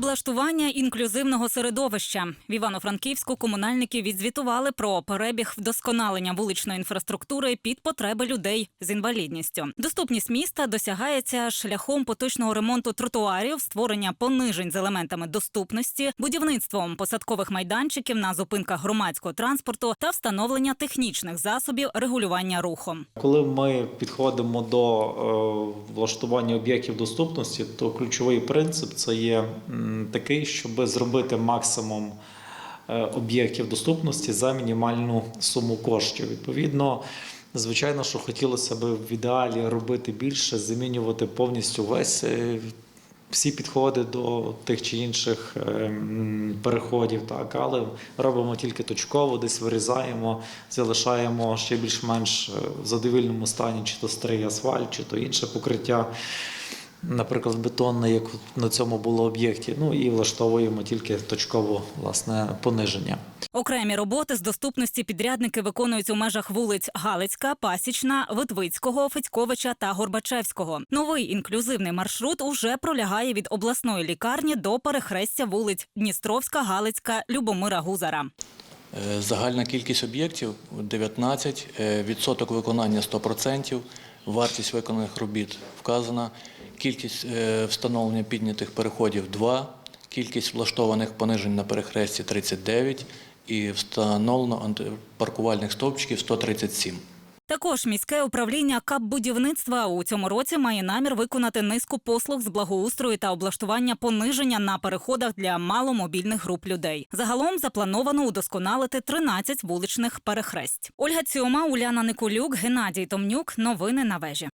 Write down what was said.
Облаштування інклюзивного середовища в Івано-Франківську комунальники відзвітували про перебіг вдосконалення вуличної інфраструктури під потреби людей з інвалідністю. Доступність міста досягається шляхом поточного ремонту тротуарів, створення понижень з елементами доступності, будівництвом посадкових майданчиків на зупинках громадського транспорту та встановлення технічних засобів регулювання рухом. Коли ми підходимо до е, влаштування об'єктів доступності, то ключовий принцип це є такий, щоб зробити максимум е, об'єктів доступності за мінімальну суму коштів. Відповідно, звичайно, що хотілося б в ідеалі робити більше, замінювати повністю весь. е, Всі підходи до тих чи інших е, переходів, так, але робимо тільки точково, десь вирізаємо, залишаємо ще більш-менш в задовільному стані, чи то старий асфальт, чи то інше покриття, наприклад, бетонне, як на цьому було об'єкті. Ну і влаштовуємо тільки точково власне пониження. Окремі роботи з доступності підрядники виконують у межах вулиць Галицька, Пасічна, Витвицького, Федьковича та Горбачевського. Новий інклюзивний маршрут уже пролягає від обласної лікарні до перехрестя вулиць Дністровська, Галицька, Любомира Гузара. Е, Загальна кількість об'єктів 19, е, відсоток виконання 100%, вартість виконаних робіт вказана, кількість е, встановлення піднятих переходів 2, кількість влаштованих понижень на перехресті 39 і встановлено антипаркувальних стовпчиків 137. Також міське управління капбудівництва у цьому році має намір виконати низку послуг з благоустрою та облаштування пониження на переходах для маломобільних груп людей. Загалом заплановано удосконалити 13 вуличних перехресть. Ольга Цьома, Уляна Никулюк, Геннадій Томнюк. Новини на вежі.